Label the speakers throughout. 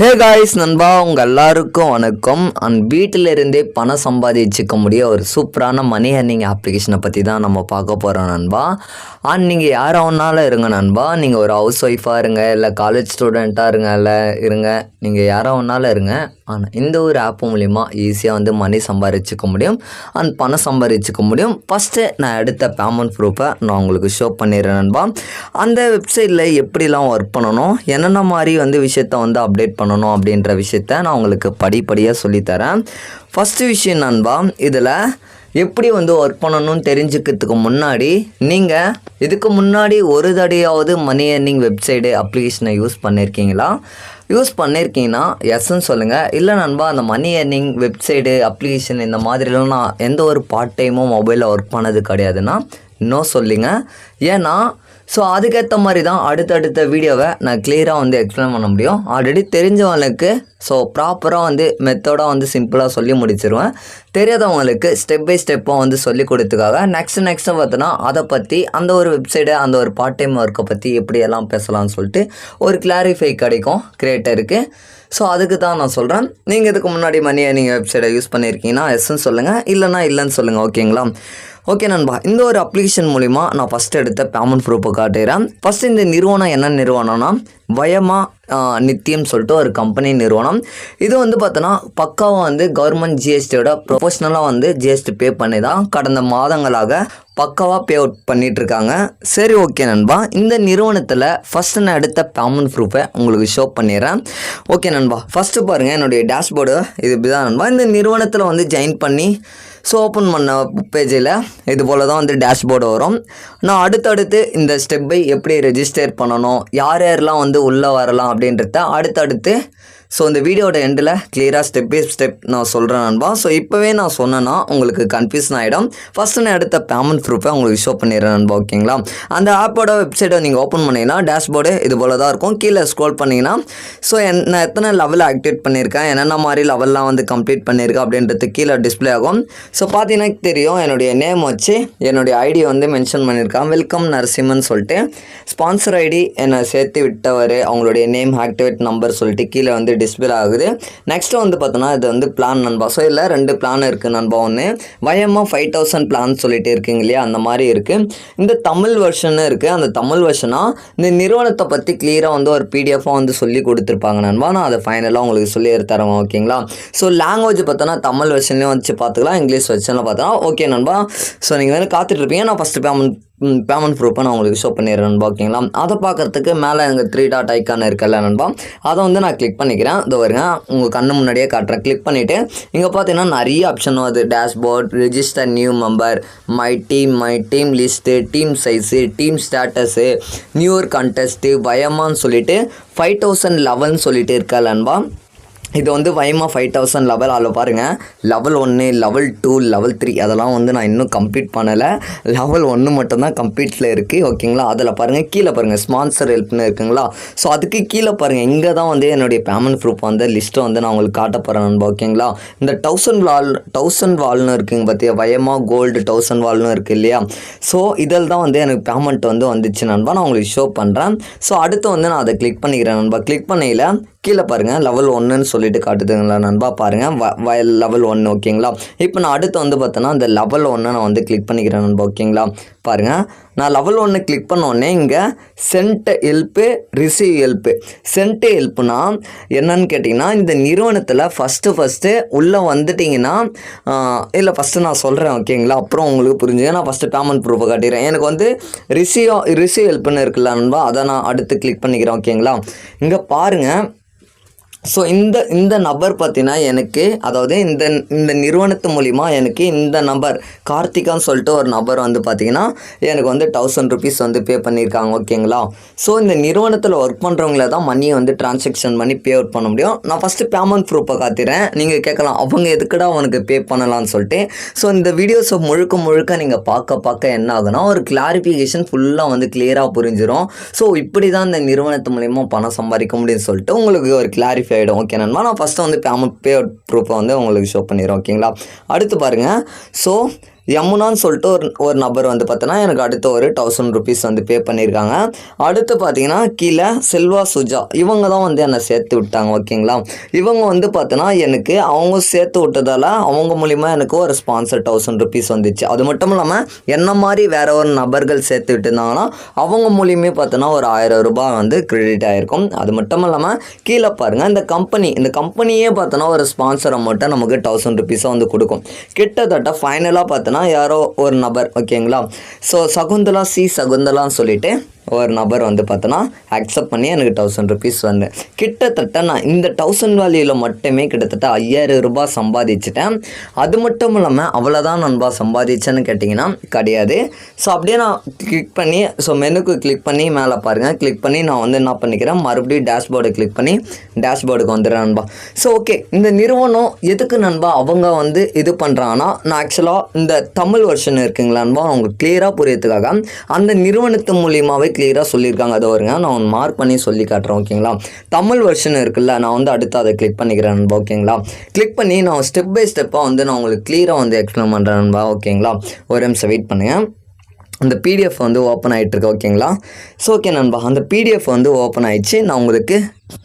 Speaker 1: Hey guys நண்பா உங்கள் எல்லாருக்கும் வணக்கம். அண்ட் வீட்டில் இருந்தே பணம் சம்பாதிச்சுக்க முடிய ஒரு சூப்பரான மணி earning அப்ளிகேஷனை பற்றி தான் நம்ம பார்க்க போகிறோம் நண்பா. அண்ட் நீங்கள் யாராவனாலும் இருங்க நண்பா. நீங்கள் ஒரு ஹவுஸ் ஒய்ஃபாக இருங்க இல்லை காலேஜ் ஸ்டூடெண்ட்டாக இருங்க இல்லை இருங்க. நீங்கள் யாராவனாலும் இருங்க. ஆனால் இந்த ஒரு ஆப் மூலிமா ஈஸியாக வந்து மணி சம்பாதிச்சுக்க முடியும். அண்ட் பணம் சம்பாதிச்சுக்க முடியும். ஃபஸ்ட்டு நான் எடுத்த பேமெண்ட் ப்ரூஃபை நான் உங்களுக்கு ஷோ பண்ணிடுறேன் நண்பா. அந்த வெப்சைட்டில் எப்படிலாம் ஒர்க் பண்ணணும் என்னென்ன மாதிரி வந்து விஷயத்த வந்து அப்டேட் பண்ணணும் அப்படின்ற விஷயத்த நான் உங்களுக்கு படிப்படியாக சொல்லித்தரேன். ஃபஸ்ட்டு விஷயம் நண்பா இதில் எப்படி வந்து ஒர்க் பண்ணணும்னு தெரிஞ்சுக்கிறதுக்கு முன்னாடி நீங்கள் இதுக்கு முன்னாடி ஒரு தடையாவது மணி ஏர்னிங் வெப்சைடு அப்ளிகேஷனை யூஸ் பண்ணியிருக்கீங்களா யூஸ் பண்ணியிருக்கீங்கன்னா எஸ்ன்னு சொல்லுங்கள் இல்லை நண்பா அந்த மணி ஏர்னிங் வெப்சைடு அப்ளிகேஷன் இந்த மாதிரிலாம் நான் எந்த ஒரு பார்ட் டைமும் மொபைலில் ஒர்க் பண்ணது கிடையாதுன்னா நோ சொல்லுங்கள் ஏன்னா ஸோ அதுக்கேற்ற மாதிரி தான் அடுத்தடுத்த வீடியோவை நான் கிளியராக வந்து எக்ஸ்பிளைன் பண்ண முடியும். ஆல்ரெடி தெரிஞ்சவங்களுக்கு ஸோ ப்ராப்பராக வந்து மெத்தடாக வந்து சிம்பிளாக சொல்லி முடிச்சிருவேன். தெரியாதவங்களுக்கு ஸ்டெப் பை ஸ்டெப்பாக வந்து சொல்லி கொடுத்துக்காக நெக்ஸ்ட் நெக்ஸ்ட்டு பார்த்தோன்னா அதை பற்றி அந்த ஒரு வெப்சைட்டை அந்த ஒரு பார்ட் டைம் ஒர்க்கை பற்றி எப்படியெல்லாம் பேசலாம்னு சொல்லிட்டு ஒரு கிளாரிஃபை கிடைக்கும் கிரியேட்டருக்கு ஸோ அதுக்கு தான் நான் சொல்கிறேன் நீங்கள் இதுக்கு முன்னாடி மணியை நீங்கள் வெப்சைட்டை யூஸ் பண்ணியிருக்கீங்கன்னா எஸ்ன்னு சொல்லுங்கள் இல்லைன்னா இல்லைன்னு சொல்லுங்கள் ஓகேங்களா ஓகே நண்பா. இந்த ஒரு அப்ளிகேஷன் மூலிமா நான் ஃபஸ்ட் எடுத்த பேமெண்ட் ப்ரூஃபை காட்டுகிறேன் ஃபஸ்ட் இந்த நிறுவனம் என்ன நிறுவனம்னா வயமா ஆஹ், நித்தியம் சொல்லிட்டு ஒரு கம்பெனி நிறுவனம். இது வந்து பார்த்தோன்னா பக்காவாக வந்து கவர்மெண்ட் ஜிஎஸ்டியோட ப்ரொஃபஷ்னலாக வந்து ஜிஎஸ்டி பே பண்ணி தான் கடந்த மாதங்களாக பக்காவாக பே அவுட் பண்ணிகிட்ருக்காங்க இருக்காங்க. சரி ஓகே நண்பா. இந்த நிறுவனத்தில் ஃபஸ்ட்டு நான் எடுத்த பேமெண்ட் ப்ரூஃபை உங்களுக்கு ஷோ பண்ணிடுறேன். ஓகே நண்பா. ஃபஸ்ட்டு பாருங்கள் என்னுடைய டேஷ்போர்டு இது இப்படி தான் நண்பா. இந்த நிறுவனத்தில் வந்து ஜாயின் பண்ணி ஸோ ஓப்பன் பண்ண பேஜில் இது போல் தான் வந்து டேஷ்போர்டு வரும். நான் அடுத்தடுத்து இந்த ஸ்டெப்பை எப்படி ரெஜிஸ்டர் பண்ணணும் யார் யாரெல்லாம் வந்து உள்ளே வரலாம் அப்படின்றத அடுத்தடுத்து ஸோ இந்த வீடியோட எண்டில் கிளியராக ஸ்டெப் பை ஸ்டெப் நான் சொல்கிறேன் நண்பா. ஸோ இப்போவே நான் சொன்னேன்னா உங்களுக்கு கன்ஃபியூஷன் ஆகிடும் ஃபஸ்ட்டு நான் எடுத்த பேமெண்ட் ப்ரூஃபை உங்களுக்கு ஷோ பண்ணிடுறேன் நண்பா ஓகேங்களா அந்த ஆப்போட வெப்சைட்டை நீங்கள் ஓப்பன் பண்ணிங்கன்னா டேஷ்போர்டு இது போல் தான் இருக்கும். கீழே ஸ்க்ரோல் பண்ணிங்கன்னா ஸோ என் நான் எத்தனை லெவல் ஆக்டிவேட் பண்ணியிருக்கேன் என்னென்ன மாதிரி லெவல்லாம் வந்து கம்ப்ளீட் பண்ணியிருக்கேன் அப்படின்றது கீழே டிஸ்ப்ளே ஆகும். ஸோ பார்த்தீங்கன்னா தெரியும் என்னுடைய நேம் வச்சு என்னுடைய ஐடி வந்து மென்ஷன் பண்ணியிருக்கான். வெல்கம் நரசிம்மன் சொல்லிட்டு. ஸ்பான்சர் ஐடி என்னை சேர்த்து விட்டவர். அவங்களுடைய நேம் ஆக்டிவேட் நம்பர் சொல்லிட்டு கீழே வந்து டிஸ்பிளே ஆகுது. நெக்ஸ்ட்டு வந்து பார்த்தோன்னா இது வந்து பிளான் நண்பா. ஸோ இதில் ரெண்டு பிளான் இருக்குது நண்பா. ஒன்று வயமாக ஃபைவ் தௌசண்ட் பிளான் சொல்லிட்டு இருக்குங்க இல்லையா? அந்த மாதிரி இருக்குது இந்த தமிழ் வெர்ஷன்னு இருக்குது அந்த தமிழ் வெர்ஷனாக இந்த நிறுவனத்தை பற்றி கிளியராக வந்து ஒரு பிடிஎஃபாக வந்து சொல்லி கொடுத்துருப்பாங்க நண்பா. நான் அதை ஃபைனலாக உங்களுக்கு சொல்லி தரேன் ஓகேங்களா? ஸோ லாங்குவேஜ் பார்த்தோன்னா தமிழ் வெர்ஷன்லேயும் வச்சு பார்த்துக்கலாம். இங்கிலீஷ் வெர்ஷனில் பார்த்தோன்னா ஓகே நண்பா. ஸோ நீங்கள் வந்து காத்துட்ருப்பீங்க நான் ஃபஸ்ட்டு பேமெண்ட் பேமெண்ட் ப்ரூஃபை நான் உங்களுக்கு ஷோ பண்ணிடுறேன் நண்பா ஓகேங்களா? அதை பார்க்கறதுக்கு மேலே எனக்கு த்ரீ டாட் ஐக்கான் இருக்கல நண்பா? அதை வந்து நான் கிளிக் பண்ணிக்கிறேன். இதோ வருங்க உங்கள் கண்ணு முன்னாடியே காட்டுறேன். கிளிக் பண்ணிவிட்டு இங்கே பார்த்தீங்கன்னா நிறைய ஆப்ஷன் வருது dashboard register new member my team my team list team size team status newer contest பயமான்னு சொல்லிட்டு ஃபைவ் தௌசண்ட் லெவன் சொல்லிட்டு இருக்கல நண்பா? இது வந்து வைமா ஃபைவ் தௌசண்ட் லெவல் அதில் பாருங்கள் லெவல் ஒன்று லெவல் டூ லெவல் த்ரீ அதெல்லாம் வந்து நான் இன்னும் கம்ப்ளீட் பண்ணலை. லெவல் ஒன்று மட்டும்தான் கம்ப்ளீட்டில் இருக்குது ஓகேங்களா அதில் பாருங்கள் கீழே பாருங்கள் ஸ்பான்சர் ஹெல்ப்னு இருக்குங்களா? ஸோ அதுக்கு கீழே பாருங்கள் இங்கே தான் வந்து என்னுடைய பேமெண்ட் ப்ரூஃப் வந்து லிஸ்ட்டை வந்து நான் உங்களுக்கு காட்ட போகிறேன் நண்பா ஓகேங்களா இந்த தௌசண்ட் வால் தௌசண்ட் வால்னு இருக்குங்க பார்த்தியா வயமா கோல்டு தௌசண்ட் வால்னு இருக்குது இல்லையா? ஸோ இதில் தான் வந்து எனக்கு பேமெண்ட் வந்து வந்துச்சு நண்பா. நான் உங்களுக்கு ஷோ பண்ணுறேன் ஸோ அடுத்து வந்து நான் அதை கிளிக் பண்ணிக்கிறேன் நண்பா. கிளிக் பண்ணையில் கீழே பாருங்கள் லெவல் ஒன்றுன்னு சொல்லிட்டு காட்டுதுங்களா நண்பா? பாருங்கள் வ வ லெவல் ஒன்று ஓகேங்களா? இப்போ நான் அடுத்து வந்து பார்த்தோன்னா அந்த லெவல் ஒன்று நான் வந்து கிளிக் பண்ணிக்கிறேன் நண்பா ஓகேங்களா? பாருங்கள் நான் லெவல் ஒன்று கிளிக் பண்ண உடனே இங்கே send help receive help send ஹெல்ப்புனா என்னன்னு கேட்டிங்கன்னா இந்த நிறுவனத்தில் ஃபஸ்ட்டு ஃபஸ்ட்டு உள்ளே வந்துட்டிங்கன்னா இல்லை ஃபஸ்ட்டு நான் சொல்கிறேன் ஓகேங்களா? அப்புறம் உங்களுக்கு புரிஞ்சுங்க நான் ஃபஸ்ட்டு பேமெண்ட் ப்ரூஃபை காட்டிடுறேன். எனக்கு வந்து ரிசீவ் ரிசீவ் ஹெல்ப்னு இருக்குல்ல நண்பா அதை நான் அடுத்து கிளிக் பண்ணிக்கிறேன் ஓகேங்களா? இங்கே பாருங்கள் ஸோ இந்த இந்த நபர் பார்த்தீங்கன்னா எனக்கு அதாவது இந்த இந்த நிறுவனத்து மூலிமா எனக்கு இந்த நபர் கார்த்திகான்னு சொல்லிட்டு ஒரு நபர் வந்து பார்த்திங்கன்னா எனக்கு வந்து தௌசண்ட் ருபீஸ் வந்து பே பண்ணியிருக்காங்க ஓகேங்களா ஸோ இந்த நிறுவனத்தில் ஒர்க் பண்ணுறவங்கள தான் மணியை வந்து டிரான்சாக்ஷன் பண்ணி பே அவுட் பண்ண முடியும். நான் ஃபஸ்ட்டு பேமெண்ட் ப்ரூஃபை காத்திறேன் நீங்கள் கேட்கலாம் அவங்க எதுக்குடா அவனுக்கு பே பண்ணலாம்னு சொல்லிட்டு. ஸோ இந்த வீடியோஸை முழுக்க முழுக்க நீங்கள் பார்க்க பார்க்க என்ன ஆகுனா ஒரு கிளாரிஃபிகேஷன் ஃபுல்லாக வந்து கிளியராக புரிஞ்சிடும் ஸோ இப்படி தான் இந்த நிறுவனத்து மூலிமா பணம் சம்பாதிக்க முடியும்னு சொல்லிட்டு உங்களுக்கு ஒரு கிளாரிஃபை ஆகிடும். ஓகே நண்பா நான் ஃபஸ்ட்டு வந்து பேமெண்ட் பே அவுட் ப்ரூஃபை வந்து உங்களுக்கு ஷோ பண்ணிடுறேன் ஓகேங்களா அடுத்து பாருங்கள் ஸோ யமுனான்னு சொல்லிட்டு ஒரு ஒரு நபர் வந்து பார்த்தோன்னா எனக்கு அடுத்து ஒரு தௌசண்ட் ருபீஸ் வந்து பே பண்ணியிருக்காங்க. அடுத்து பார்த்தீங்கன்னா கீழே செல்வா சுஜா இவங்க தான் வந்து என்னை சேர்த்து விட்டாங்க ஓகேங்களா இவங்க வந்து பார்த்தோன்னா எனக்கு அவங்க சேர்த்து விட்டதால் அவங்க மூலிமா எனக்கு ஒரு ஸ்பான்சர் தௌசண்ட் ருபீஸ் வந்துச்சு. அது மட்டும் இல்லாமல் என்ன மாதிரி வேற ஒரு நபர்கள் சேர்த்து விட்டுருந்தாங்கன்னா அவங்க மூலியமே பார்த்தோன்னா ஒரு ஆயிரம் ரூபாய் வந்து கிரெடிட் ஆகிருக்கும் அது மட்டும் இல்லாமல் கீழே பாருங்கள் இந்த கம்பெனி இந்த கம்பெனியே பார்த்தோன்னா ஒரு ஸ்பான்சர் அமௌண்ட்டை நமக்கு தௌசண்ட் ருபீஸாக வந்து கொடுக்கும். கிட்டத்தட்ட ஃபைனலாக பார்த்தோன்னா யாரோ ஒரு நபர் ஓகேங்களா ஸோ சகுந்தலா சி சகுந்தலான்னு சொல்லிட்டு ஒரு நபர் வந்து பார்த்தோன்னா அக்செப்ட் பண்ணி எனக்கு தௌசண்ட் ருபீஸ் வந்து. கிட்டத்தட்ட நான் இந்த தௌசண்ட் வேல்யூவில் மட்டுமே கிட்டத்தட்ட ஐயாயிரம் ரூபாய் சம்பாதிச்சிட்டேன். அது மட்டும் இல்லாமல் அவ்வளோதான் நண்பா சம்பாதிச்சேன்னு கேட்டிங்கன்னா கிடையாது. ஸோ அப்படியே நான் கிளிக் பண்ணி ஸோ மெனுக்கு கிளிக் பண்ணி மேலே பாருங்கள் கிளிக் பண்ணி நான் வந்து என்ன பண்ணிக்கிறேன்? மறுபடியும் டேஷ்போர்டை கிளிக் பண்ணி டேஷ்போர்டுக்கு வந்துடுறேன் நண்பா. ஸோ ஓகே இந்த நிறுவனம் எதுக்கு நண்பா அவங்க வந்து இது பண்ணுறாங்கன்னா நான் ஆக்சுவலாக இந்த தமிழ் வெர்ஷன் இருக்குங்களா நண்பா? அவங்க கிளியராக புரியறதுக்காக. அந்த நிறுவனத்து மூலியமாகவே கிளியராக சொல்லியிருக்காங்க. அதை வருங்க நான் ஒன்று மார்க் பண்ணி சொல்லி காட்டுறேன் ஓகேங்களா தமிழ் வெர்ஷன் இருக்குல்ல நான் வந்து அடுத்து அதை கிளிக் பண்ணிக்கிறேன் நண்பா ஓகேங்களா கிளிக் பண்ணி நான் ஸ்டெப் பை ஸ்டெப்பாக வந்து நான் உங்களுக்கு கிளியராக வந்து எக்ஸ்பிளைன் பண்ணுறேன் நண்பா ஓகேங்களா ஒரு நிமிஷம் வெயிட் பண்ணுங்கள் அந்த பிடிஎஃப் வந்து ஓப்பன் ஆகிட்டுருக்கு ஓகேங்களா ஸோ ஓகே நண்பா அந்த பிடிஎஃப் வந்து ஓப்பன் ஆகிடுச்சு நான் உங்களுக்கு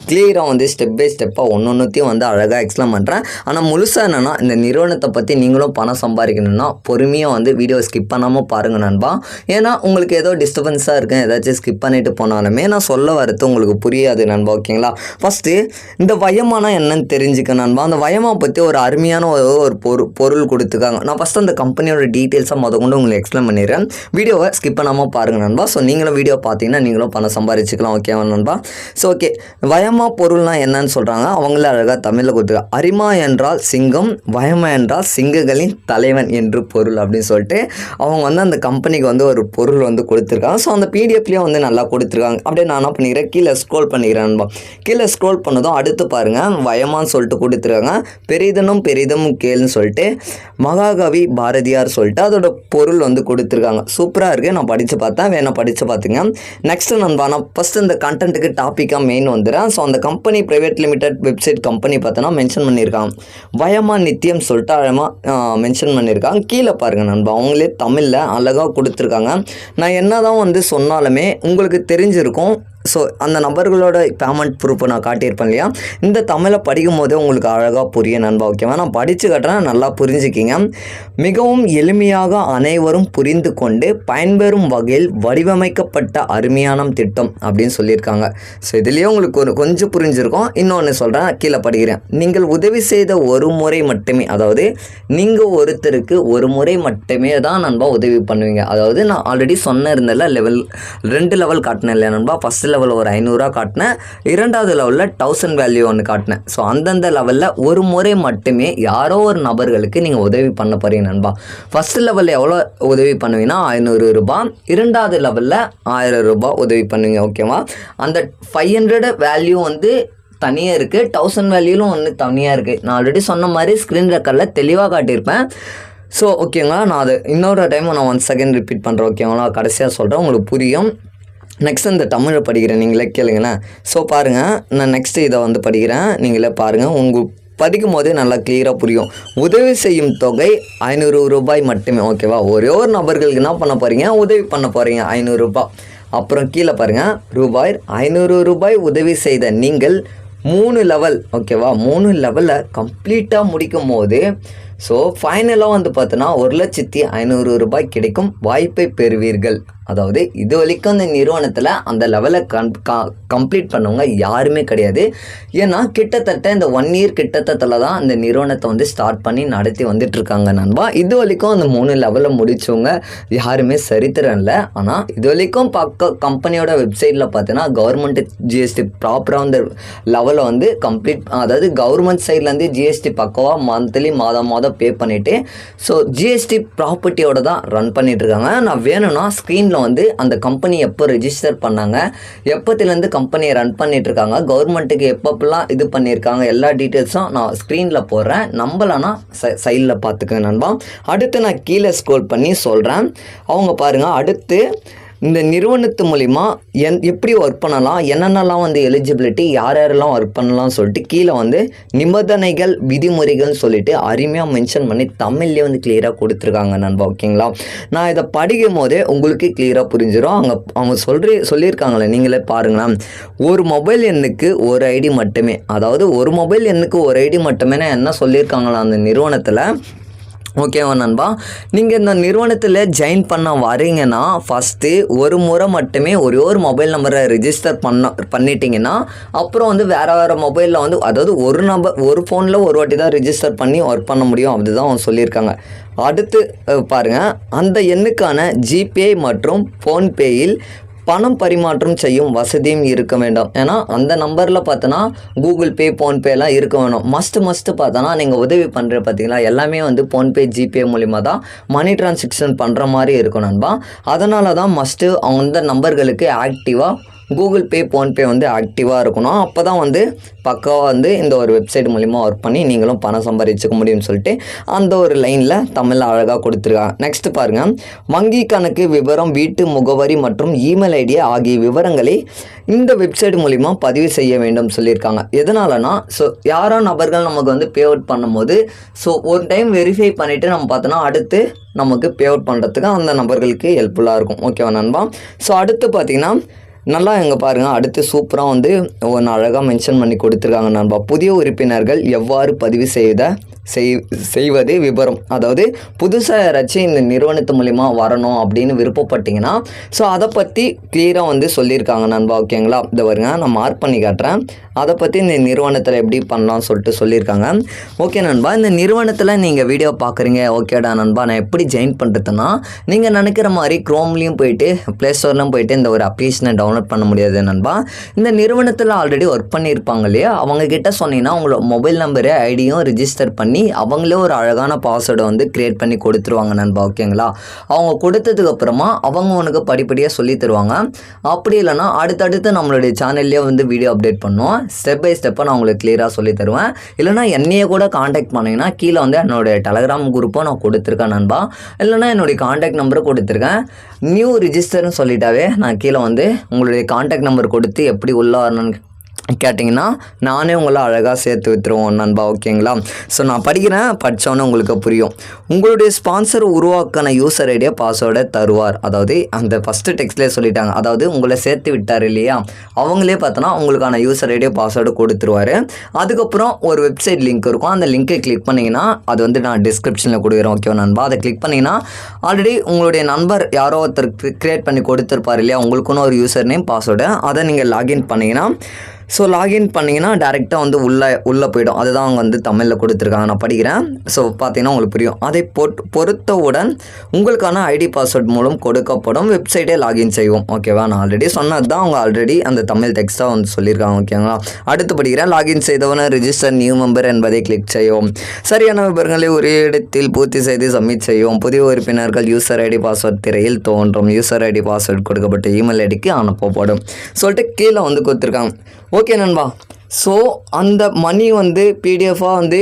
Speaker 1: கிளியராக வந்து ஸ்டெப் பை ஸ்டெப்பாக ஒன்று ஒன்றுத்தையும் வந்து அழகாக எக்ஸ்பிளைன் பண்ணுறேன் ஆனால் முழுசாக என்னென்னா இந்த நிறுவனத்தை பற்றி நீங்களும் பணம் சம்பாதிக்கணும்னா பொறுமையாக வந்து வீடியோ ஸ்கிப் பண்ணாமல் பாருங்கள் நண்பா. ஏன்னா உங்களுக்கு ஏதோ டிஸ்டர்பன்ஸாக இருக்கும் ஏதாச்சும் ஸ்கிப் பண்ணிட்டு போனாலுமே நான் சொல்ல வரது உங்களுக்கு புரியாது நண்பா ஓகேங்களா ஃபஸ்ட்டு இந்த வயமானா என்னன்னு தெரிஞ்சுக்க நண்பா. அந்த வயமா பற்றி ஒரு அருமையான ஒரு ஒரு பொருள் பொருள் கொடுத்துருக்காங்க. நான் ஃபஸ்ட்டு அந்த கம்பெனியோட டீட்டெயில்ஸாக முத கொண்டு உங்களுக்கு எக்ஸ்பிளைன் பண்ணிடுறேன். வீடியோவை ஸ்கிப் பண்ணாமல் பாருங்கள் நண்பா. ஸோ நீங்களும் வீடியோ பார்த்தீங்கன்னா நீங்களும் பணம் சம்பாதிச்சுக்கலாம் ஓகேவா நண்பா? ஸோ ஓகே வயமா பொருள்னா என்னன்னு சொல்கிறாங்க அவங்களே அழகாக தமிழில் கொடுத்துருக்காங்க அரிமா என்றால் சிங்கம் வயமா என்றால் சிங்கங்களின் தலைவன் என்று பொருள் அப்படின்னு சொல்லிட்டு அவங்க வந்து அந்த கம்பெனிக்கு வந்து ஒரு பொருள் வந்து கொடுத்துருக்காங்க. ஸோ அந்த பிடிஎஃப்லேயும் வந்து நல்லா கொடுத்துருக்காங்க. அப்படியே நான் என்ன பண்ணிக்கிறேன் கீழே ஸ்க்ரோல் பண்ணிக்கிறேன். கீழே ஸ்க்ரோல் பண்ணதும் அடுத்து பாருங்கள் வயமான்னு சொல்லிட்டு கொடுத்துருக்காங்க. பெரிதனும் பெரிதும் கேள்னு சொல்லிட்டு மகாகவி பாரதியார் சொல்லிட்டு அதோட பொருள் வந்து கொடுத்துருக்காங்க. சூப்பராக இருக்குது நான் படித்து பார்த்தேன். வேணா படித்து பார்த்துங்க. நெக்ஸ்ட்டு நண்பா நான் ஃபஸ்ட்டு இந்த கண்டென்ட்டுக்கு டாப்பிக்காக மெயின் வந்துடுறேன் ஸோ அந்த company private limited website company பார்த்தோன்னா மென்ஷன் பண்ணியிருக்கான் வயமா நித்தியம் சொல்லிட்டு மென்ஷன் பண்ணியிருக்காங்க. கீழே பாருங்கள் நண்பா அவங்களே தமிழில் அழகாக கொடுத்துருக்காங்க. நான் என்ன தான் வந்து சொன்னாலுமே உங்களுக்கு தெரிஞ்சிருக்கும். ஸோ அந்த நபர்களோட பேமெண்ட் ப்ரூஃப் நான் காட்டியிருப்பேன் இல்லையா? இந்த தமிழை படிக்கும் போதே உங்களுக்கு அழகாக புரிய நண்பா ஓகேவா நான் படித்து காட்டுறேன் நல்லா புரிஞ்சுக்கிங்க. மிகவும் எளிமையாக அனைவரும் புரிந்து கொண்டு பயன்பெறும் வகையில் வடிவமைக்கப்பட்ட அருமையான திட்டம் அப்படின்னு சொல்லியிருக்காங்க. ஸோ இதுலேயே உங்களுக்கு ஒரு கொஞ்சம் புரிஞ்சிருக்கும். இன்னொன்று சொல்கிறேன் கீழே படிக்கிறேன். நீங்கள் உதவி செய்த ஒரு முறை மட்டுமே அதாவது நீங்கள் ஒருத்தருக்கு ஒரு முறை மட்டுமே தான் நண்பா உதவி பண்ணுவீங்க. அதாவது நான் ஆல்ரெடி சொன்ன இருந்தல லெவல் ரெண்டு லெவல் காட்டினேன் இல்லையா நண்பா. ஃபஸ்ட் லெவல் ஒரு ஐநூறுரூவா காட்டினேன். இரண்டாவது லெவலில் தௌசண்ட் வேல்யூ ஒன்று காட்டினேன். ஸோ அந்தந்த லெவலில் ஒரு முறை மட்டுமே யாரோ ஒரு நபர்களுக்கு நீங்கள் உதவி பண்ண போகிறீங்க நண்பா. ஃபஸ்ட்டு லெவலில் எவ்வளோ உதவி பண்ணுவீங்கன்னா ஐநூறு ரூபாய் இரண்டாவது லெவலில் ஆயிரம் ரூபாய் உதவி பண்ணுவீங்க ஓகேவா அந்த ஃபைவ் ஹண்ட்ரட் வேல்யூ வந்து தனியாக இருக்குது தௌசண்ட் வேல்யூலும் ஒன்று தனியாக இருக்குது நான் ஆல்ரெடி சொன்ன மாதிரி ஸ்க்ரீன் ரெக்கரில் தெளிவாக காட்டியிருப்பேன். ஸோ ஓகேங்களா நான் அது இன்னொரு டைம் நான் ஒன் செகண்ட் ரிப்பீட் பண்ணுறேன் ஓகேங்களா கடைசியாக சொல்கிறேன் உங்களுக்கு புரியும். நெக்ஸ்ட் இந்த தமிழை படிக்கிறேன் நீங்களே கேளுங்களேன். ஸோ பாருங்கள் நான் நெக்ஸ்ட்டு இதை வந்து படிக்கிறேன். நீங்களே பாருங்கள் உங்கள் படிக்கும் போதே நல்லா கிளியராக புரியும். உதவி செய்யும் தொகை ஐநூறு ரூபாய் மட்டுமே. ஓகேவா ஒரே ஒரு நபர்களுக்கு என்ன பண்ண போகிறீங்க உதவி பண்ண போகிறீங்க ஐநூறுரூபா அப்புறம் கீழே பாருங்கள் ரூபாய் ஐநூறு ரூபாய் உதவி செய்த நீங்கள் மூணு லெவல் ஓகேவா மூணு லெவலில் கம்ப்ளீட்டாக முடிக்கும் போது ஸோ ஃபைனலாக வந்து பார்த்தோன்னா ஒரு லட்சத்தி ஐநூறு ரூபாய் கிடைக்கும் வாய்ப்பை பெறுவீர்கள். அதாவது இது வரைக்கும் அந்த நிறுவனத்தில் அந்த லெவலை கன் கம்ப்ளீட் பண்ணவங்க யாருமே கிடையாது. ஏன்னா கிட்டத்தட்ட இந்த ஒன் இயர் கிட்டத்தட்டில் தான் அந்த நிறுவனத்தை வந்து ஸ்டார்ட் பண்ணி நடத்தி வந்துட்டுருக்காங்க நண்பா. இது வரைக்கும் அந்த மூணு லெவலில் முடித்தவங்க யாருமே சரித்திரம் இல்லை. ஆனால் இது வரைக்கும் பக்க கம்பெனியோட வெப்சைட்டில் பார்த்தீங்கன்னா கவர்மெண்ட் ஜிஎஸ்டி ப்ராப்பராக அந்த லெவலை வந்து கம்ப்ளீட் அதாவது கவர்மெண்ட் சைட்லேருந்து ஜிஎஸ்டி பக்கவாக மந்த்லி மாதம் மாதம் பே பண்ணிவிட்டு ஸோ ஜிஎஸ்டி ப்ராப்பர்ட்டியோட தான் ரன் பண்ணிகிட்ருக்காங்க நான் வேணும்னா ஸ்க்ரீனில் வந்து அந்த கம்பெனி எப்போ ரிஜிஸ்டர் பண்ணாங்க எப்போத்துலேருந்து கம்பெனியை ரன் பண்ணிகிட்ருக்காங்க கவர்மெண்ட்டுக்கு எப்பப்பெல்லாம் இது பண்ணியிருக்காங்க எல்லா டீட்டெயில்ஸும் நான் ஸ்க்ரீனில் போடுறேன். நம்பலைன்னா ச சைடில் பார்த்துக்கங்க நண்பா. அடுத்து நான் கீழே ஸ்க்ரோல் பண்ணி சொல்கிறேன் அவங்க பாருங்கள் அடுத்து இந்த நிறுவனத்து மூலிமா என் எப்படி ஒர்க் பண்ணலாம்? என்னென்னலாம் வந்து எலிஜிபிலிட்டி யார் யாரெல்லாம் ஒர்க் பண்ணலாம் சொல்லிட்டு கீழே வந்து நிபந்தனைகள் விதிமுறைகள்னு சொல்லிட்டு அருமையாக மென்ஷன் பண்ணி தமிழ்லேயே வந்து கிளியராக கொடுத்துருக்காங்க நண்பா ஓகேங்களா? நான் இதை படிக்கும் போதே உங்களுக்கு கிளியராக புரிஞ்சிடும் அவங்க அவங்க சொல்றி சொல்லியிருக்காங்களே நீங்களே பாருங்களேன். ஒரு மொபைல் எண்ணுக்கு ஒரு ஐடி மட்டுமே அதாவது ஒரு மொபைல் எண்ணுக்கு ஒரு ஐடி மட்டுமே என்ன சொல்லியிருக்காங்களா அந்த நிறுவனத்தில்? ஓகேவா நண்பா. நீங்கள் இந்த நிறுவனத்தில் ஜாயின் பண்ண வரீங்கன்னா ஃபஸ்ட்டு ஒரு முறை மட்டுமே ஒரே ஒரு மொபைல் நம்பரை ரிஜிஸ்டர் பண்ண பண்ணிட்டீங்கன்னா அப்புறம் வந்து வேறு வேறு மொபைலில் வந்து அதாவது ஒரு நம்பர் ஒரு ஃபோனில் ஒரு வாட்டி தான் ரிஜிஸ்டர் பண்ணி ஒர்க் பண்ண முடியும் அப்படி தான் அவங்க சொல்லியிருக்காங்க. அடுத்து பாருங்கள் பாருங்க. அந்த எண்ணுக்கான ஜிபே மற்றும் ஃபோன்பேயில் பணம் பரிமாற்றம் செய்யும் வசதியும் இருக்க வேண்டும். ஏன்னா அந்த நம்பரில் பார்த்தோன்னா கூகுள் பே ஃபோன்பேலாம் இருக்க வேணும். மஸ்ட் மஸ்ட்டு பார்த்தோன்னா நீங்கள் உதவி பண்ணுற பார்த்தீங்களா எல்லாமே வந்து ஃபோன்பே ஜிபே மூலிமா தான் மணி டிரான்சாக்ஷன் பண்ணுற மாதிரி இருக்கும் நண்பா. அதனால தான் மஸ்ட்டு அந்த நம்பர்களுக்கு ஆக்டிவாக கூகுள் பே ஃபோன்பே வந்து ஆக்டிவாக இருக்கணும். அப்போ தான் வந்து பக்காவாக வந்து இந்த ஒரு வெப்சைட் மூலிமா ஒர்க் பண்ணி நீங்களும் பணம் சம்பாதிச்சுக்க முடியும்னு சொல்லிட்டு அந்த ஒரு லைனில் தமிழில் அழகாக கொடுத்துருக்காங்க நெக்ஸ்ட் பாருங்கள் வங்கி கணக்கு விவரம் வீட்டு முகவரி மற்றும் இமெயில் ஐடி ஆகிய விவரங்களை இந்த வெப்சைட் மூலிமா பதிவு செய்ய வேண்டும் சொல்லியிருக்காங்க. எதனாலனா ஸோ யாரோ நபர்கள் நமக்கு வந்து பே அவுட் பண்ணும்போது ஸோ ஒரு டைம் வெரிஃபை பண்ணிவிட்டு நம்ம பார்த்தோன்னா அடுத்து நமக்கு பே அவுட் பண்ணுறதுக்கு அந்த நபர்களுக்கு ஹெல்ப்ஃபுல்லாக இருக்கும். ஓகேவா நண்பா? ஸோ அடுத்து பார்த்தீங்கன்னா நல்லா இங்கே பாருங்கள் அடுத்து சூப்பராக வந்து ஒன்று அழகாக மென்ஷன் பண்ணி கொடுத்துருக்காங்க நண்பா. புதிய உறுப்பினர்கள் எவ்வாறு பதிவு செய்த செய் செய்வது விபரம். அதாவது புதுசாக யாராச்சும் இந்த நிறுவனத்து மூலிமா வரணும் அப்படின்னு விருப்பப்பட்டீங்கன்னா ஸோ அதை பற்றி கிளியராக வந்து சொல்லியிருக்காங்க நண்பா ஓகேங்களா இதை வருங்க நான் மார்க் பண்ணி காட்டுறேன். அதை பற்றி இந்த நிறுவனத்தில் எப்படி பண்ணலாம்னு சொல்லிட்டு சொல்லியிருக்காங்க. ஓகே நண்பா இந்த நிறுவனத்தில் நீங்கள் வீடியோ பார்க்குறீங்க ஓகேடா நண்பா? நான் எப்படி ஜாயின் பண்ணுறதுன்னா நீங்கள் நினைக்கிற மாதிரி க்ரோம்லேயும் போயிட்டு ப்ளே ஸ்டோர்லையும் போயிட்டு இந்த ஒரு அப்ளிகேஷனை டவுன்லோட் பண்ண முடியாது நண்பா. இந்த நிறுவனத்தில் ஆல்ரெடி ஒர்க் பண்ணியிருப்பாங்க இல்லையா? அவங்க கிட்ட சொன்னீங்கன்னா உங்களோட மொபைல் நம்பரு ஐடியும் ரிஜிஸ்டர் பண்ணி அவங்களே ஒரு அழகான பாஸ்வேர்டை வந்து க்ரியேட் பண்ணி கொடுத்துருவாங்க நண்பா. ஓகேங்களா அவங்க கொடுத்ததுக்கு அப்புறமா அவங்க உனக்கு படிப்படியாக சொல்லி தருவாங்க. அப்படி இல்லைன்னா அடுத்தடுத்து நம்மளுடைய சேனல்லே வந்து வீடியோ அப்டேட் பண்ணுவோம். ஸ்டெப் பை ஸ்டெப்பாக நான் உங்களுக்கு கிளியராக சொல்லி தருவேன். இல்லைனா என்னையே கூட காண்டாக்ட் பண்ணிங்கன்னா கீழே வந்து என்னுடைய டெலகிராம் குரூப்பும் நான் கொடுத்துருக்கேன் நண்பா. இல்லைனா என்னுடைய காண்டாக்ட் நம்பரை கொடுத்துருக்கேன். நியூ ரிஜிஸ்டர்னு சொல்லிட்டாவே நான் கீழே வந்து உங்களுடைய காண்டாக்ட் நம்பர் கொடுத்து எப்படி உள்ள வரணும்னு கேட்டிங்கன்னா நானே உங்களை அழகாக சேர்த்து வித்துருவோம் நண்பா ஓகேங்களா? ஸோ நான் படிக்கிறேன் படித்தோன்னே உங்களுக்கு புரியும். உங்களுடைய ஸ்பான்சர் உருவாக்கின யூசர் ஐடியா பாஸ்வேர்டை தருவார். அதாவது அந்த ஃபஸ்ட்டு டெக்ஸ்ட்லேயே சொல்லிட்டாங்க. அதாவது உங்களை சேர்த்து விட்டார் இல்லையா? அவங்களே பார்த்தோன்னா உங்களுக்கான யூசர் ஐடியா பாஸ்வேர்டு கொடுத்துருவாரு. அதுக்கப்புறம் ஒரு வெப்சைட் லிங்க் இருக்கும். அந்த லிங்க்கை கிளிக் பண்ணிங்கன்னா அது வந்து நான் டிஸ்கிரிப்ஷனில் கொடுக்குறேன் ஓகேவா நண்பா? அதை கிளிக் பண்ணிங்கன்னா ஆல்ரெடி உங்களுடைய நண்பர் யாரோ ஒருத்தர் க்ரியேட் பண்ணி கொடுத்துருப்பார் இல்லையா? உங்களுக்குன்னு ஒரு யூசர் நேம் பாஸ்வேர்டு அதை நீங்கள் லாகின் பண்ணிங்கன்னா ஸோ லாகின் பண்ணிங்கன்னா டேரெக்டாக வந்து உள்ளே உள்ளே போயிடும். அதுதான் அவங்க வந்து தமிழில் கொடுத்துருக்காங்க. நான் படிக்கிறேன். ஸோ பார்த்தீங்கன்னா உங்களுக்கு புரியும். அதை பொட் பொறுத்தவுடன் உங்களுக்கான ஐடி பாஸ்வேர்ட் மூலம் கொடுக்கப்படும் வெப்சைட்டே லாகின் செய்வோம். ஓகேவா நான் ஆல்ரெடி சொன்னது தான் அவங்க ஆல்ரெடி அந்த தமிழ் டெக்ஸ்ட்டாக வந்து சொல்லியிருக்காங்க. ஓகேங்களா அடுத்து படிக்கிறேன். லாகின் செய்தவனை ரிஜிஸ்டர் நியூ மெம்பர் என்பதை கிளிக் செய்யவும் சரியான விவரங்களை ஒரே இடத்தில் பூர்த்தி செய்து சப்மிட் செய்யவும் புதிய உறுப்பினர்கள் யூசர் ஐடி பாஸ்வேர்ட் திரையில் தோன்றும். யூசர் ஐடி பாஸ்வேர்ட் கொடுக்கப்பட்ட இமெயில் ஐடிக்கு அனுப்பப்படும். சொல்லிட்டு கீழே வந்து கொடுத்துருக்காங்க. ஓகே நண்பா. ஸோ அந்த மணி வந்து பிடிஎஃபாக வந்து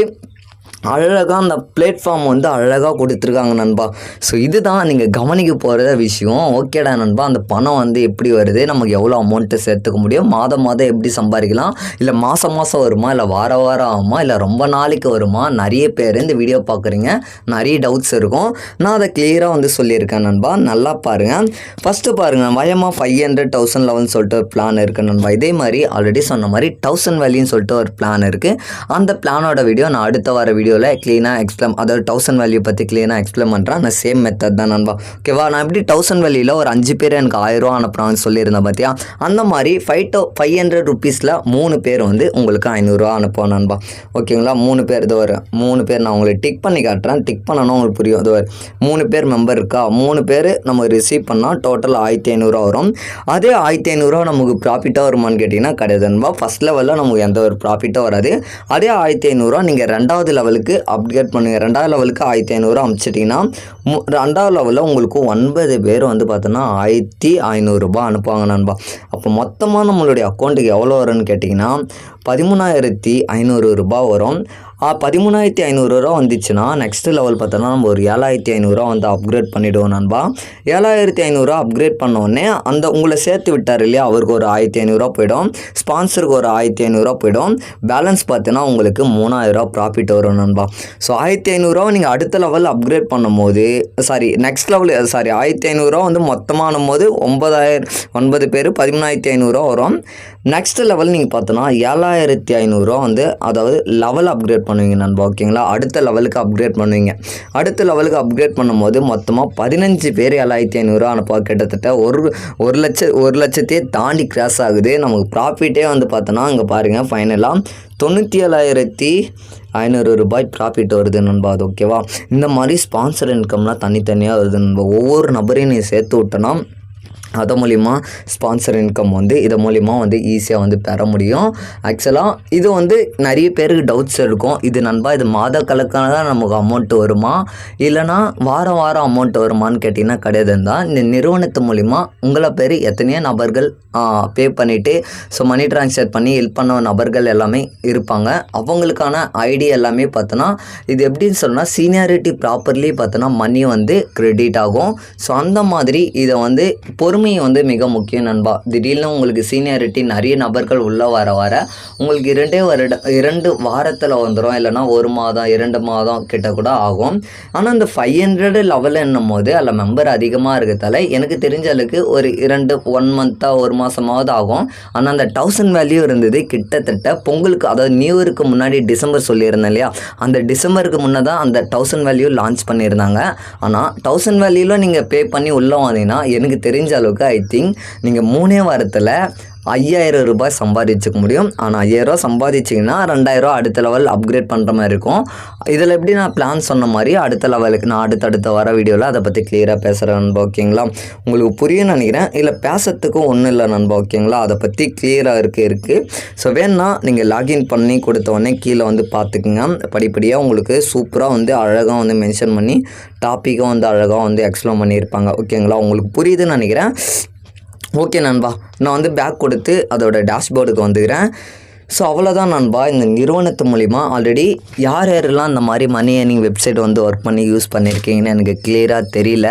Speaker 1: அழகாக அந்த பிளேட்ஃபார்ம் வந்து அழகாக கொடுத்துருக்காங்க நண்பா. ஸோ இதுதான் நீங்கள் கவனிக்க போகிற விஷயம். ஓகேடா நண்பா. அந்த பணம் வந்து எப்படி வருது? நமக்கு எவ்வளோ அமௌண்ட்டு சேர்த்துக்க முடியும்? மாதம் மாதம் எப்படி சம்பாதிக்கலாம்? இல்லை மாதம் மாதம் வருமா? இல்லை வார வாரம் ஆகுமா? இல்லை ரொம்ப நாளைக்கு வருமா? நிறைய பேர் இந்த வீடியோ பார்க்குறீங்க. நிறைய டவுட்ஸ் இருக்கும். நான் அதை கிளியராக வந்து சொல்லியிருக்கேன் நண்பா. நல்லா பாருங்கள் ஃபஸ்ட்டு பாருங்கள் வயமாக ஃபைவ் ஹண்ட்ரட் தௌசண்ட் லெவன் சொல்லிட்டு ஒரு பிளான் இருக்குது நண்பா. இதே மாதிரி ஆல்ரெடி சொன்ன மாதிரி தௌசண்ட் வேலின்னு சொல்லிட்டு ஒரு பிளான் இருக்குது அந்த பிளானோட வீடியோ நான் அடுத்த வர வீடியோவில் க்ளீனாக எக்ஸ்பிளைன் அதாவது தௌசண்ட் வேல்யூ பற்றி க்ளீனாக எக்ஸ்பிளைன் பண்ணுறேன் நான் சேம் மெத்தட் தான் நண்பா. ஓகேவா நான் எப்படி தௌசண்ட் வேல்யூவில் ஒரு அஞ்சு பேர் எனக்கு ஆயிரம் ரூபா அனுப்புகிறான்னு சொல்லியிருந்தேன் பார்த்தியா அந்த மாதிரி ஃபைவ் டோ ஃபைவ் ஹண்ட்ரட் ருபீஸில் மூணு பேர் வந்து உங்களுக்கு ஐநூறுரூவா அனுப்புவோம் நண்பா. ஓகேங்களா மூணு பேர் இது வரும் மூணு பேர் நான் உங்களுக்கு டிக் பண்ணி காட்டுறேன். டிக் பண்ணணும் உங்களுக்கு புரியும். இது ஒரு மூணு பேர் மெம்பர் இருக்கா? மூணு பேர் நம்ம ரிசீவ் பண்ணால் டோட்டல் ஆயிரத்தி ஐநூறுரூவா வரும். அதே ஆயிரத்தி ஐநூறுரூவா நமக்கு ப்ராஃபிட்டாக வருமான்னு கேட்டிங்கன்னா கிடையாது நண்பா. ஃபஸ்ட் லெவலில் நமக்கு எந்த ஒரு ப்ராஃபிட்டும் வராது. அதே ஆயிரத்தி ஐநூறுரூவா நீங்கள் ரெண்டாவது லெவலுக்கு அப்கிரேட் பண்ணுங்கள் ரெண்டாவது லெவலுக்கு ஆயிரத்தி ஐநூறுரூவா அனுப்பிச்சிட்டிங்கன்னா ரெண்டாவது லெவலில் உங்களுக்கு ஒன்பது பேர் வந்து பார்த்தோன்னா ஆயிரத்தி ஐநூறுரூபா அனுப்புவாங்க நண்பா. அப்போ மொத்தமாக நம்மளுடைய அக்கௌண்ட்டுக்கு எவ்வளோ வரும்னு கேட்டிங்கன்னா பதிமூணாயிரத்தி ஐநூறு ரூபாய் வரும். பதிமூணாயிரத்தி ஐநூறுரூவா வந்துச்சுன்னா நெக்ஸ்ட் லெவல் பார்த்தோன்னா நம்ம ஒரு ஏழாயிரத்தி ஐநூறுரூவா வந்து அப்கிரேட் பண்ணிவிடுவோம் நண்பா. ஏழாயிரத்தி ஐநூறுரூவா அப்கிரேட் பண்ண உடனே அந்த உங்களை சேர்த்து விட்டார் இல்லையா? அவருக்கு ஒரு ஆயிரத்தி ஐநூறுரூவா போயிடும். ஸ்பான்சருக்கு ஒரு ஆயிரத்தி ஐநூறுரூவா போயிடும். பேலன்ஸ் பார்த்தீங்கன்னா உங்களுக்கு மூணாயிரரூவா ப்ராஃபிட் வரும் நண்பா. ஸோ ஆயிரத்தி ஐநூறுரூவா நீங்கள் அடுத்த லெவல் அப்கிரேட் பண்ணும்போது சாரி நெக்ஸ்ட் லெவல் சாரி ஆயிரத்தி ஐநூறுரூவா வந்து மொத்தமான போது ஒன்பதாயிரம் ஒன்பது பேர் பதிமூணாயிரத்தி ஐநூறுரூவா வரும். நெக்ஸ்ட் லெவல் நீங்கள் பார்த்தோன்னா ஏழாயிரத்தி ஐநூறுரூவா வந்து அதாவது லெவல் அப்கிரேட் பண்ணுவீங்க நண்பா ஓகேங்களா அடுத்த லெவலுக்கு அப்கிரேட் பண்ணுவீங்க. அடுத்த லெவலுக்கு அப்கிரேட் பண்ணும்போது மொத்தமாக பதினஞ்சு பேர் ஏழாயிரத்தி ஐநூறுரூவா அனுப்பா கிட்டத்தட்ட ஒரு ஒரு லட்சம் ஒரு லட்சத்தையே தாண்டி கிராஸ் ஆகுது. நமக்கு ப்ராஃபிட்டே வந்து பார்த்தோன்னா அங்கே பாருங்கள் ஃபைனலாக தொண்ணூற்றி ஏழாயிரத்தி ஐநூறு ரூபாய் ப்ராஃபிட் வருது நண்பா அது ஓகேவா இந்த மாதிரி ஸ்பான்சர் இன்கம்லாம் தனித்தனியாக வருது நண்பா. ஒவ்வொரு நபரையும் நீ சேர்த்து விட்டோன்னா அது மூலிமா ஸ்பான்சர் இன்கம் வந்து இது மூலிமா வந்து ஈஸியாக வந்து பெற முடியும். ஆக்சுவலாக இது வந்து நிறைய பேருக்கு டவுட்ஸ் இருக்கும். இது நண்பா இது மாத கணக்கான தான் நமக்கு அமௌண்ட் வருமா? இல்லைனா வாரம் வாரம் அமௌண்ட் வருமான்னு கேட்டிங்கன்னா கிடையாது தான். இந்த நிறுவனத்து மூலிமா உங்களை பேர் எத்தனையோ நபர்கள் பே பண்ணிவிட்டு ஸோ மணி ட்ரான்ஸ்ஃபர் பண்ணி ஹெல்ப் பண்ண நபர்கள் எல்லாமே இருப்பாங்க. அவங்களுக்கான ஐடி எல்லாமே பார்த்தோன்னா இது எப்படின்னு சொன்னால் சீனியாரிட்டி ப்ராப்பர்லி பார்த்தோன்னா மணி வந்து க்ரெடிட் ஆகும். ஸோ அந்த மாதிரி இதை வந்து பொறுமை வந்து மிக முக்கியம் நண்பா. திடீர்னு உங்களுக்கு சீனியாரிட்டி நிறைய நபர்கள் உள்ளே வர வர உங்களுக்கு இரண்டே வருடம் இரண்டு வாரத்தில் வந்துடும் இல்லைனா ஒரு மாதம் இரண்டு மாதம் கிட்ட கூட ஆகும். ஆனால் இந்த ஃபைவ் ஹண்ட்ரடு லெவல் என்னும் போது அதில் மெம்பர் அதிகமாக இருக்கிறதால எனக்கு தெரிஞ்ச அளவுக்கு ஒரு இரண்டு ஒன் மந்த்தாக ஒரு மாதமாவது ஆகும். ஆனால் அந்த தௌசண்ட் வேல்யூ இருந்தது கிட்டத்தட்ட பொங்கலுக்கு அதாவது நியூ இயருக்கு முன்னாடி டிசம்பர் சொல்லியிருந்தேன் இல்லையா? அந்த டிசம்பருக்கு முன்னே தான் அந்த தௌசண்ட் வேல்யூ லான்ச் பண்ணியிருந்தாங்க. ஆனால் தௌசண்ட் வேல்யூவில் நீங்கள் பே பண்ணி உள்ளே வந்தீங்கன்னா எனக்கு தெரிஞ்ச அளவுக்கு ஐ திங்க் நீங்கள் மூணே வாரத்தில் ஐயாயிரம் ரூபாய் சம்பாதிச்சுக்க முடியும். ஆனால் ஐயாயிரரூவா சம்பாதிச்சிங்கன்னா ரெண்டாயிரரூவா அடுத்த லெவல் அப்கிரேட் பண்ணுற மாதிரி இருக்கும். இதில் எப்படி நான் பிளான் சொன்ன மாதிரி அடுத்த லெவலுக்கு நான் அடுத்தடுத்த வர வீடியோவில் அதை பற்றி கிளியராக பேசுகிறேன் நண்பா ஓகேங்களா? உங்களுக்கு புரியும் நினைக்கிறேன். இல்லை பேசுறதுக்கும் ஒன்றும் இல்லை நண்பா ஓகேங்களா? அதை பற்றி கிளியராக இருக்குது இருக்குது ஸோ வேணா நீங்கள் லாகின் பண்ணி கொடுத்த உடனே கீழே வந்து பார்த்துக்குங்க. படிப்படியாக உங்களுக்கு சூப்பராக வந்து அழகாக வந்து மென்ஷன் பண்ணி டாப்பிக்காக வந்து அழகாக வந்து எக்ஸ்ப்ளோன் பண்ணியிருப்பாங்க ஓகேங்களா? உங்களுக்கு புரியுதுன்னு நினைக்கிறேன். ஓகே நண்பா நான் வந்து பேக் கொடுத்து அதோட டேஷ்போர்டுக்கு வந்துக்கிறேன். ஸோ அவ்வளோதான் நண்பா. இந்த நிறுவனத்து மூலிமா ஆல்ரெடி யார் யாரெல்லாம் இந்த மாதிரி மணி ஏர்னிங் வெப்சைட் வந்து ஒர்க் பண்ணி யூஸ் பண்ணியிருக்கீங்கன்னு எனக்கு கிளியராக தெரியல.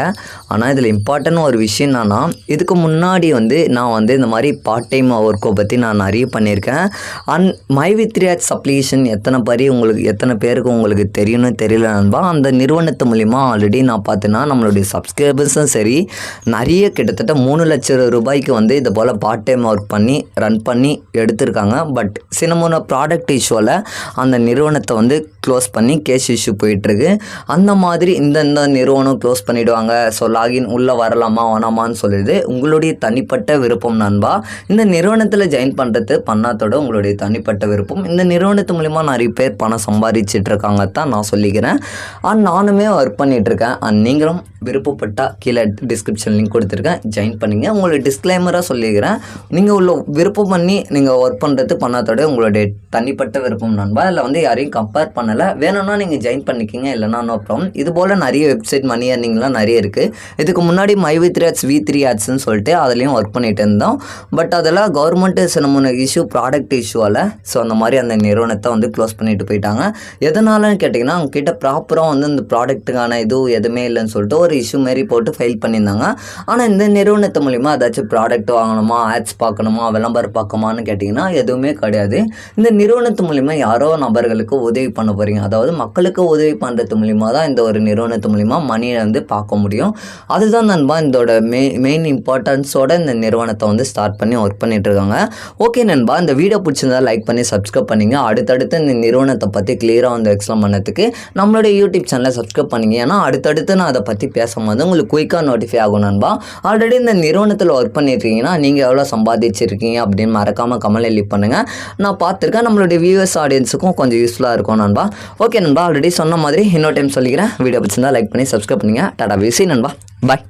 Speaker 1: ஆனால் இதில் இம்பார்ட்டன் ஒரு விஷயம் என்னன்னா இதுக்கு முன்னாடி வந்து நான் வந்து இந்த மாதிரி பார்ட் டைம் ஒர்க்கை பற்றி நான் நிறைய பண்ணியிருக்கேன். அண்ட் மை வித் சப்ளிகேஷன் எத்தனை பேர் உங்களுக்கு எத்தனை பேருக்கு உங்களுக்கு தெரியும்னு தெரியல நண்பா. அந்த நிறுவனத்து மூலிமா ஆல்ரெடி நான் பார்த்தேன்னா நம்மளுடைய சப்ஸ்கிரைபர்ஸும் சரி நிறைய கிட்டத்தட்ட மூணு லட்சம் ரூபாய்க்கு வந்து இது போல் பார்ட் டைம் ஒர்க் பண்ணி ரன் பண்ணி எடுத்திருக்காங்க. பட் சின்ன ப்ராடக்ட் இஷ்யூவில் அந்த நிறுவனத்தை வந்து க்ளோஸ் பண்ணி கேஸ் இஷ்யூ போயிட்டுருக்கு. அந்த மாதிரி இந்தந்த நிறுவனம் க்ளோஸ் பண்ணிவிடுவாங்க ஸோ லாகின் உள்ளே வரலாமா வேணாமான்னு சொல்லிடுது உங்களுடைய தனிப்பட்ட விருப்பம் நண்பா. இந்த நிறுவனத்தில் ஜாயின் பண்ணுறது பண்ணாதோட உங்களுடைய தனிப்பட்ட விருப்பம். இந்த நிறுவனத்து மூலிமா நிறைய பேர் பணம் சம்பாதிச்சிட்டு இருக்காங்க தான் நான் சொல்லிக்கிறேன். அண்ட் நானுமே ஒர்க் பண்ணிகிட்ருக்கேன் அண்ட் நீங்களும் விருப்பப்பட்டால் கீழே டிஸ்கிரிப்ஷன் லிங்க் கொடுத்துருக்கேன். ஜாயின் பண்ணிங்க. உங்களுக்கு டிஸ்க்ளைமராக சொல்லிக்கிறேன். நீங்கள் உள்ள விருப்பம் பண்ணி நீங்கள் ஒர்க் பண்ணுறது பண்ணாதோட உங்களுடைய தனிப்பட்ட விருப்பம் நண்பா? இல்லை வந்து யாரையும் கம்பேர் பண்ணலை? வேணும்னா நீங்கள் ஜாயின் பண்ணிக்கிங்க இல்லைனா நோ ப்ராப்ளம் இது போல் நிறைய வெப்சைட் மணி ஏர்னிங்லாம் நிறைய இருக்குது இதுக்கு முன்னாடி my with ads V three ஆட்ஸ்னு சொல்லிட்டு அதுலேயும் ஒர்க் பண்ணிட்டு இருந்தோம். பட் அதெல்லாம் கவர்மெண்ட்டு சில மூணு இஷ்யூ ப்ராடக்ட் இஷ்யூவால் ஸோ அந்த மாதிரி அந்த நிறுவனத்தை வந்து க்ளோஸ் பண்ணிட்டு போயிட்டாங்க. எதனாலன்னு கேட்டிங்கன்னா அவங்க கிட்ட ப்ராப்பராக வந்து இந்த ப்ராடக்ட்டுக்கான இதுவும் எதுவுமே இல்லைன்னு சொல்லிட்டு ஒரு இஷ்யூ மாரி போட்டு ஃபைல் பண்ணியிருந்தாங்க. ஆனால் இந்த நிறுவனத்து மூலிமா ஏதாச்சும் ப்ராடக்ட் வாங்கணுமா ஆட்ஸ் பார்க்கணுமா விளம்பரம் பார்க்கணுமான்னு கேட்டிங்கன்னா எதுவுமே கிடையாது. இந்த நிறுவனத்து மூலிமா யாரோ நபர்களுக்கு உதவி பண்ண போகிறீங்க அதாவது மக்களுக்கு உதவி பண்ணுறது மூலிமா தான் இந்த ஒரு நிறுவனத்து மூலிமா மணியை வந்து பார்க்க முடியும். அதுதான் நண்பா இதோட மெய் மெயின் இம்பார்ட்டன்ஸோட இந்த நிறுவனத்தை வந்து ஸ்டார்ட் பண்ணி ஒர்க் பண்ணிகிட்ருக்காங்க இருக்காங்க. ஓகே நண்பா இந்த வீடியோ பிடிச்சிருந்தா லைக் பண்ணி சப்ஸ்கிரைப் பண்ணிங்க. அடுத்தடுத்து இந்த நிறுவனத்தை பற்றி கிளியராக வந்து எக்ஸ்பிளைன் பண்ணதுக்கு நம்மளுடைய யூடியூப் சேனலை சப்ஸ்கிரைப் பண்ணிங்க. ஏன்னா அடுத்தடுத்து நான் அதை பற்றி பேசும்போது உங்களுக்கு குயிக்காக நோட்டிஃபை ஆகும் நண்பா. ஆல்ரெடி இந்த நிறுவனத்தில் ஒர்க் பண்ணியிருக்கீங்கன்னா நீங்கள் எவ்வளோ சம்பாதிச்சிருக்கீங்க அப்படின்னு மறக்காமல் கமலை லீவ் பண்ணுங்கள் நான் பார்த்துருக்கேன். நம்மளுடைய வியூவர்ஸ் ஆடியன்ஸுக்கும் கொஞ்சம் யூஸ்ஃபுல்லாக இருக்கும் நண்பா. ஓகே நண்பா. ஆல்ரெடி சொன்ன மாதிரி இன்னொரு டைம் சொல்லிக்கிறேன். வீடியோ பிடிச்சிருந்தா லைக் பண்ணி சப்ஸ்கிரைப் பண்ணுங்கள் டாடா விசி நண்பா. பாய்